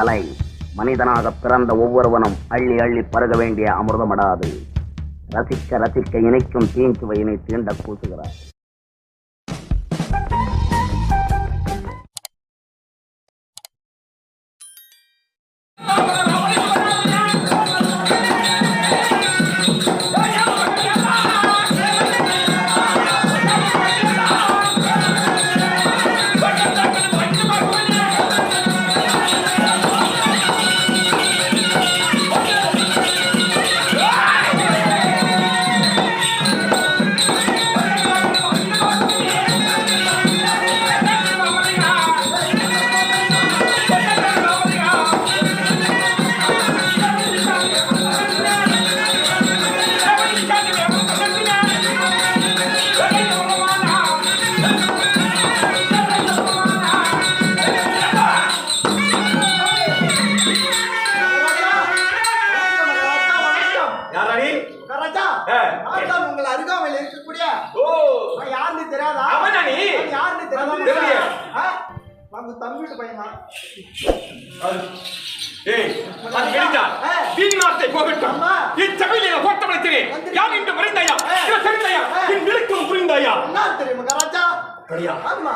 கலை மனிதனாக பிறந்த ஒவ்வொருவனும் அள்ளி அள்ளி பருக வேண்டிய அமிர்தமடாது. ரசிக்க ரசிக்க இணைக்கும் தீஞ்சுவையினை தீண்ட கூசுகிறார். ஆ. தீனாத்தை போகட்டும். இச்சபையிலே கோட்டமளிக்கிறேன் வந்து- யார் என்று மறைந்தாயா? தெரிந்தாயா. என் விழுக்கம் புரிந்தாயா? தெரியுமா கராஜா அப்படியா? ஆமா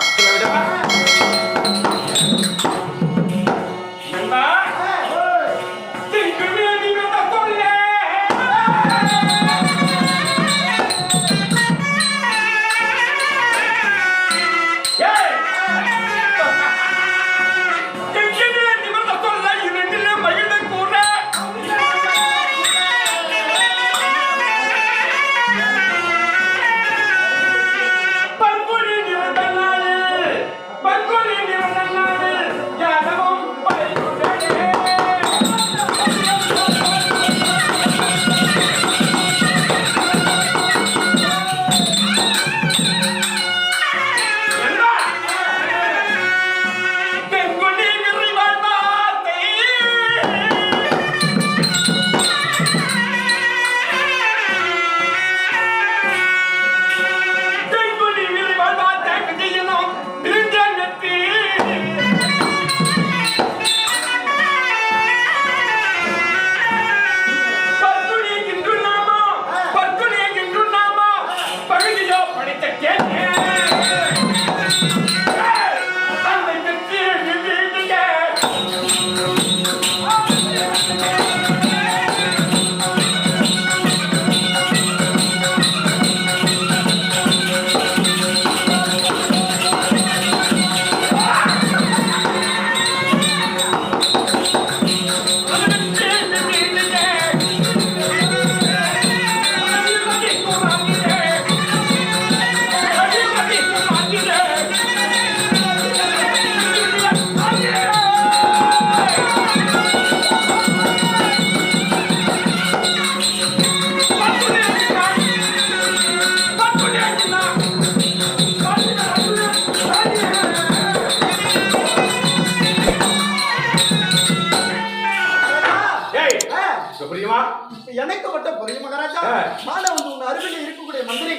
எனக்கு மட்டும் புரியும் மகாராஜா. நானே வந்து உன் அருகில் இருக்கக்கூடிய மந்திரி.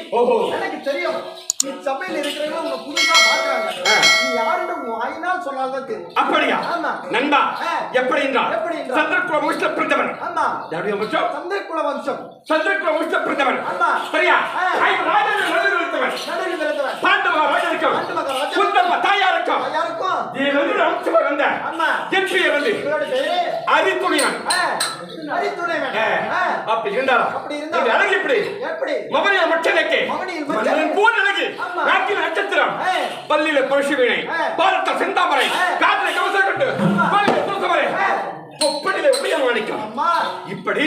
எனக்கு தெரியும். நீ சபையில் இருக்கிறவங்க உன்னை புதுசா பாக்குறாங்க. நீ யாருன்னு வாயினால் சொன்னால்தான் தெரியும். அப்படியா? ஆமா. நண்பா. எப்படி என்றால் எப்படி? சந்திரகுல முஷ்ட பிரதமன் ஆமா. யாருடைய முஷ்டம் சந்திரகுல வம்சம். சந்திரகுல முஷ்ட பிரதமன் ஆமா. சரியா. ஐந்து ராஜர்கள் நடுநிறுத்தவன் நடுவில் பிறந்தவன் பாண்டவ குந்தம்ம தாயாருக்கும் வந்த ஆமா பெயர் வந்து அரித்துணியன் அப்படி இருந்தாலும் அப்படி இருந்தாலும். அழகு எப்படி எப்படி போல் அழகு ஆமா. நாட்டில் நட்சத்திரம். பள்ளியில பரிசு வீணை. பாரத செந்தாமரை ஆ. காட்டில கவசம் கட்டு. பள்ளியில துளசமரை. கொப்படியில உடைய மாணிக்கம் அம்மா இப்படி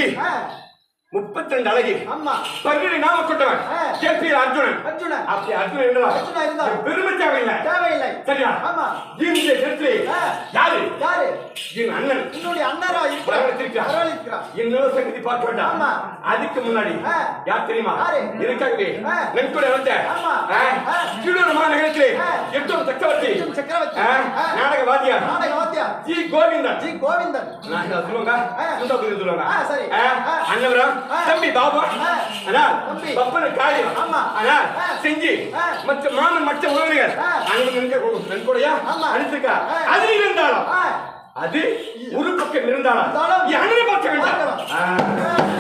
முப்பத்தி ரெண்டு அழகி. அம்மா பன்னிரண்டு நாம கொண்டவன். கேபி அர்ஜுனன். அர்ஜுனன். அப்படி அர்ஜுனன் இருந்தா அர்ஜுனா இருந்தா. பெருமை தேவையில்லை. தேவையில்லை. சரியா? ஆமா. இந்த இடத்துல. யாரு? யாரு? என் அண்ணன். உன்னுடைய அண்ணரா. வரவழைத்திருக்கிறார். இன்னொரு சங்கதி பார்க்க வேண்டாம். அதுக்கு முன்னாடி. யார் தெரியுமா? இருக்காங்களே. நன் கூட வந்த ஆ. எட்டும் சக்கரவர்த்தி. சக்கரவர்த்தி. நாடக வாத்தியார். நாடக வாத்தியார். ஜி. கோவிந்தன். ஜி. கோவிந்தன். சொல்லுவாங்க ஆ, சரி. அண்ணவரம். தம்பி பாபு. ஆனால் தம்பி. பப்பன காரியம் ஆமா. ஆனால். செஞ்சு. மற்ற மாமன் மற்ற உறவினர் ஆ. அங்க நின்று நன்கொடையா ஆ. அது இருந்தாலும். அது ஒரு பக்கம் இருந்தாலும் அண்ணனை பார்க்க வேண்டாம்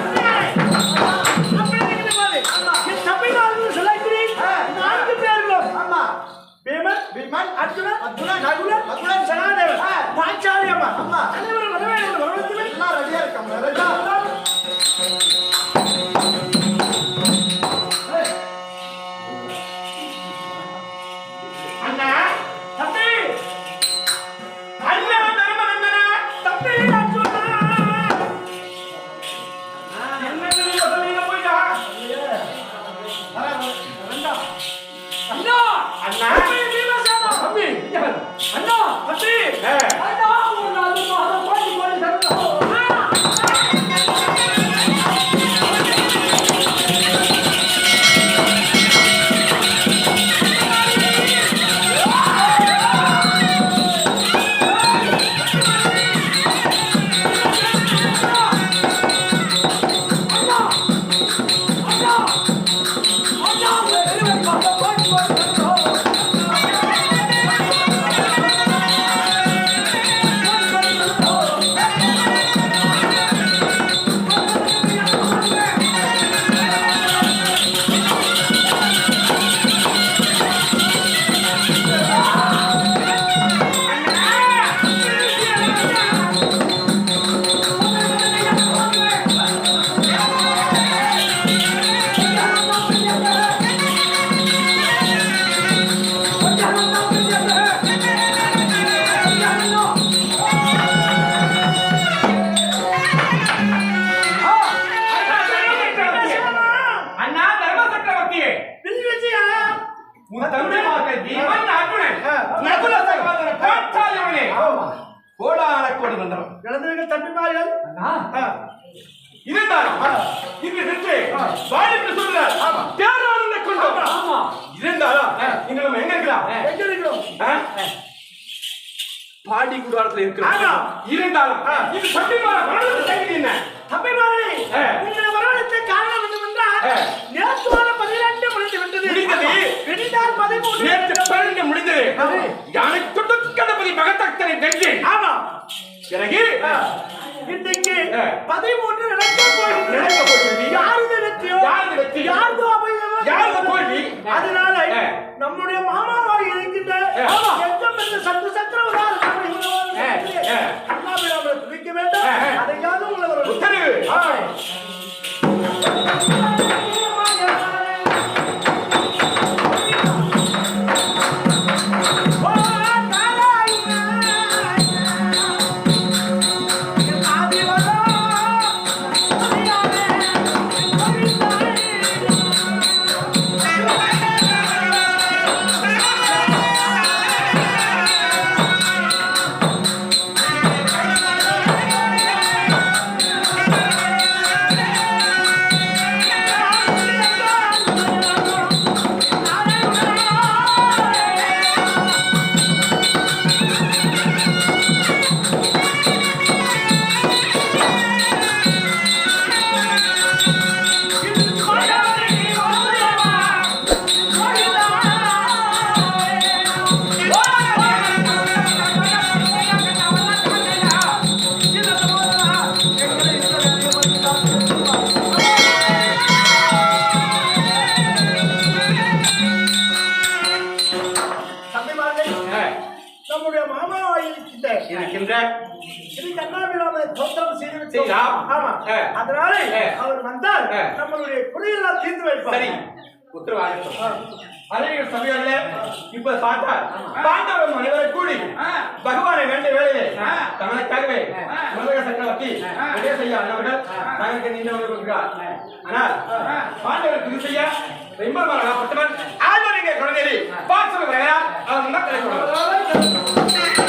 கோடி வந்தவன். இழந்தவர்கள் தம்பிமார்கள். இருந்தாலும் இங்கு நின்று கொண்டு இருந்தாலும் இங்க நம்ம எங்க இருக்கிறோம்? எங்க இருக்கிறோம்? ஆ? பாடி குடாரத்துல இருக்கிறோம். ஆமா. இருந்தாலும் இது சண்டிமார பிறகு இன்றைக்கு. பதிமூன்று நடக்க போகிறது நடக்க போகிறது. யாருது வெற்றியோ யாருது வெற்றி? யாருது அபயமோ யாருது தோல்வி? அதனால. நம்முடைய மாமாவாய் இருக்கின்ற. எத்தம் என்ற சத்து சக்கரவதார ஆ, ஆ. அண்ணாபிராமனை துதிக்க வேண்டும். அதையாவது உங்களை உத்தரவு அதனால அவர் வந்தால் நம்மளுடைய குறையெல்லாம் தீர்த்து வைப்பார். சரி. உத்தரவாதம். சமயம்ல இப்ப சாத்தா பாண்டவன் அனைவரை கூடி பகவானை வேண்டிய வேலையிலே தமிழக்காகவே தமிழக சக்கரவர்த்தி உதயசையா அண்ணவர்கள் நாங்கள் நின்றவர்கள் இருக்கிறார். ஆனால் ரொம்ப மகாப்பட்டவன் ஆதரவு குழந்தையை பார்த்து வருகிறார் அவர் முன்னாள்